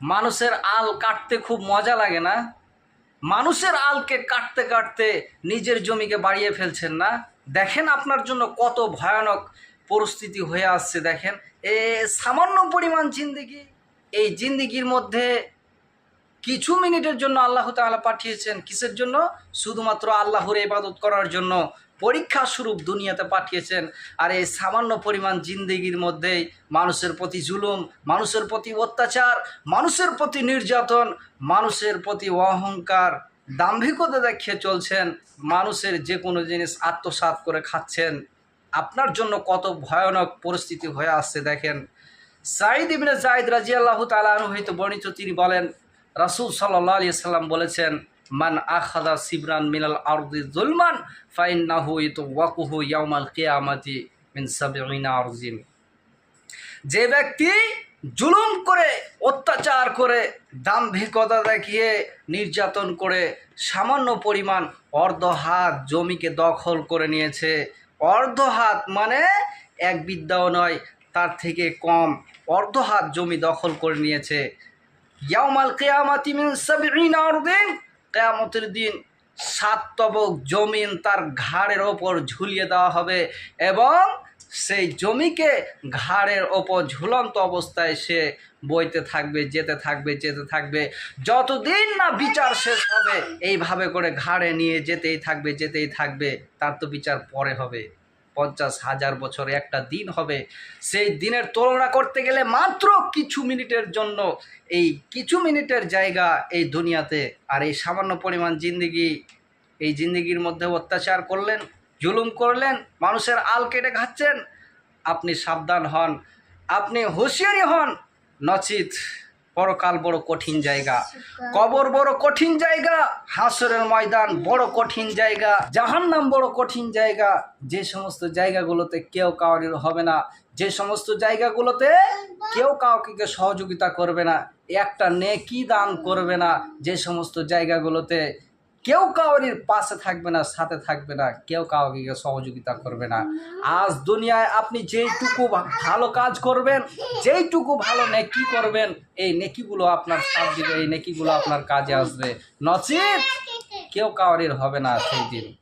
মানুষের আল কাটতে খুব মজা লাগে না? মানুষের আলকে কাটতে কাটতে নিজের জমিকে বাড়িয়ে ফেলছেন না? দেখেন আপনার জন্য কত ভয়ানক পরিস্থিতি হয়ে আসছে, দেখেন। এ সামান্য পরিমাণ জিন্দিগি, এই জিন্দিগির মধ্যে কিছু মিনিটের জন্য আল্লাহ তালা পাঠিয়েছেন কিসের জন্য? শুধুমাত্র আল্লাহর ইবাদত করার জন্য। পরীক্ষা স্বরূপ দুনিয়াতে পাঠিয়েছেন। আর এই সামান্য পরিমাণ জিন্দিগির মধ্যেই মানুষের প্রতি জুলুম, মানুষের প্রতি অত্যাচার, মানুষের প্রতি নির্যাতন, মানুষের প্রতি অহংকার, দাম্ভিকতা দেখিয়ে চলছেন, মানুষের যে কোনো জিনিস আত্মসাৎ করে খাচ্ছেন। আপনার জন্য কত ভয়ানক পরিস্থিতি হয়ে আসছে দেখেন। সাইদ ইবনে জাইদ রাজিয়াল্লাহ তালাহ হইতে বর্ণিত তিনি বলেন রাসুল সাল্লাহ আলিয়া সাল্লাম বলেছেন, মান আখাদা সিবরান মিনাল আরদি জুলমান ফাইন্নাহু ইতু ওয়াকুহু ইয়াউমাল কিয়ামাতি মিন সাবিনা যে ব্যক্তি জুলুম করে, অত্যাচার করে, দাম্ভিকতা দেখিয়ে, নির্যাতন করে, সামান্য পরিমাণ অর্ধ হাত জমিকে দখল করে নিয়েছে, অর্ধ হাত মানে এক বিদ্যাও নয়, তার থেকে কম অর্ধ হাত জমি দখল করে নিয়েছে আরদিন। কেয়ামতের দিন সাত তবক জমিন তার ঘাড়ের ওপর ঝুলিয়ে দেওয়া হবে এবং সেই জমিকে ঘাড়ের ওপর ঝুলন্ত অবস্থায় সে বইতে থাকবে, যেতে থাকবে যেতে থাকবে। যতদিন না বিচার শেষ হবে, এইভাবে করে ঘাড়ে নিয়ে যেতেই থাকবে যেতেই থাকবে, তার তো বিচার পরে হবে। পঞ্চাশ হাজার বছর একটা দিন হবে। সেই দিনের তুলনা করতে গেলে মাত্র কিছু মিনিটের জন্য এই কিছু মিনিটের জায়গা এই দুনিয়াতে। আর এই সামান্য পরিমাণ জিন্দিগি, এই জিন্দিগির মধ্যে অত্যাচার করলেন, জুলুম করলেন, মানুষের আল কেটে খাচ্ছেন। আপনি সাবধান হন, আপনি হুঁশিয়ারি হন, নচিত। পরকাল বড় কঠিন জায়গা। কবর বড় কঠিন জায়গা, হাসরের ময়দান বড় কঠিন জায়গা, জাহান্নাম বড় কঠিন জায়গা। যে সমস্ত জায়গাগুলোতে কেউ কাউরির হবে না, যে সমস্ত জায়গাগুলোতে কেউ কাউকে সহযোগিতা করবে না, একটা নেকি দান করবে না, যে সমস্ত জায়গাগুলোতে কেউ কাউরির পাশে থাকবে না, সাথে থাকবে না, কেউ কাউকে সহযোগিতা করবে না। আজ দুনিয়ায় আপনি যেইটুকু ভালো কাজ করবেন, যেইটুকু ভালো নেকি করবেন, এই নেকিগুলো আপনার সাথ দিবে, এই নেকিগুলো আপনার কাজে আসবে। নচিত, কেউ কাউরির হবে না সেই দিন।